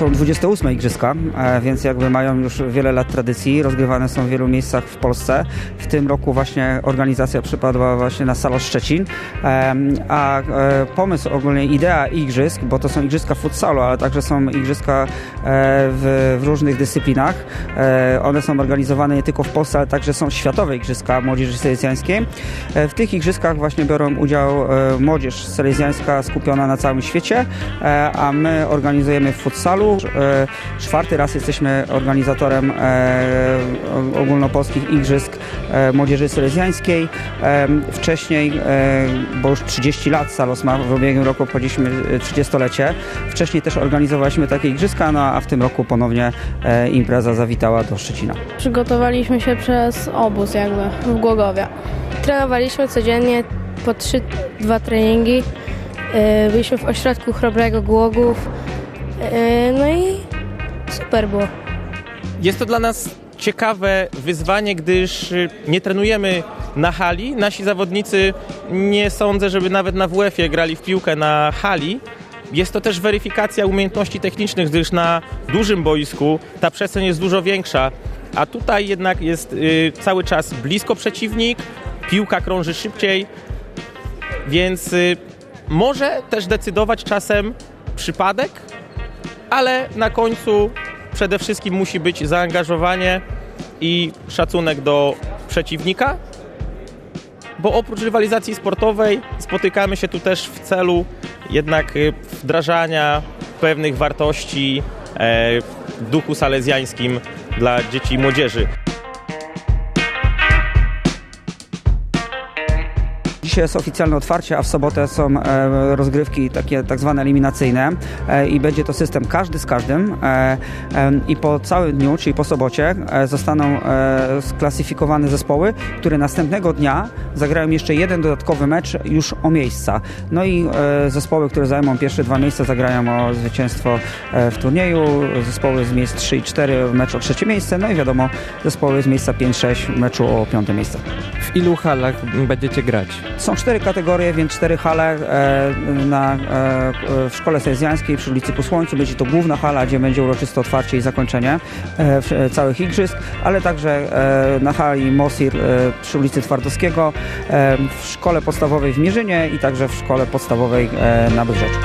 są 28 igrzyska, e, więc jakby mają już wiele lat tradycji. Rozgrywane są w wielu miejscach w Polsce. W tym roku właśnie organizacja przypadła właśnie na Salo Szczecin. A e, pomysł, ogólnie idea igrzysk, bo to są igrzyska futsalu, ale także są igrzyska e, w, w różnych dyscyplinach. One są organizowane nie tylko w Polsce, ale także są światowe igrzyska młodzieży salezjańskiej. E, W tych igrzyskach właśnie biorą udział młodzież salezjańska skupiona na całym świecie, a my organizujemy w futsalu. E, Czwarty raz jesteśmy organizatorem e, ogólnopolskich igrzysk e, młodzieży salezjańskiej. E, Wcześniej, bo już 30 lat Salos ma, w ubiegłym roku obchodziliśmy e, 30-lecie. Wcześniej też organizowaliśmy takie igrzyska, no a w tym roku ponownie impreza zawitała do Szczecina. Przygotowaliśmy się przez obóz jakby w Głogowie. Trenowaliśmy codziennie po 3-2 treningi. Byliśmy w ośrodku Chrobrego Głogów. Yy, No i super było. Jest to dla nas ciekawe wyzwanie, gdyż y, nie trenujemy na hali. Nasi zawodnicy nie sądzę, żeby nawet na WF-ie grali w piłkę na hali. Jest to też weryfikacja umiejętności technicznych, gdyż na dużym boisku ta przestrzeń jest dużo większa, a tutaj jednak jest y, cały czas blisko przeciwnik, piłka krąży szybciej, więc y, może też decydować czasem przypadek, ale na końcu przede wszystkim musi być zaangażowanie i szacunek do przeciwnika, bo oprócz rywalizacji sportowej spotykamy się tu też w celu jednak y, wdrażania pewnych wartości e, w duchu salezjańskim dla dzieci i młodzieży. Dzisiaj jest oficjalne otwarcie, a w sobotę są e, rozgrywki takie tak zwane eliminacyjne e, i będzie to system każdy z każdym e, i po całym dniu, czyli po sobocie zostaną sklasyfikowane zespoły, które następnego dnia zagrają jeszcze jeden dodatkowy mecz już o miejsca. No i zespoły, które zajmą pierwsze dwa miejsca zagrają o zwycięstwo w turnieju, zespoły z miejsc 3 i 4 w meczu o trzecie miejsce, no i wiadomo zespoły z miejsca 5-6 w meczu o piąte miejsce. W ilu halach będziecie grać? Są cztery kategorie, więc cztery hale e, na, e, w szkole salezjańskiej przy ulicy Ku Słońcu. Będzie to główna hala, gdzie będzie uroczyste otwarcie i zakończenie e, całych igrzysk, ale także na hali Mosir przy ulicy Twardowskiego, w szkole podstawowej w Mierzynie i także w szkole podstawowej na Bydrzeczu.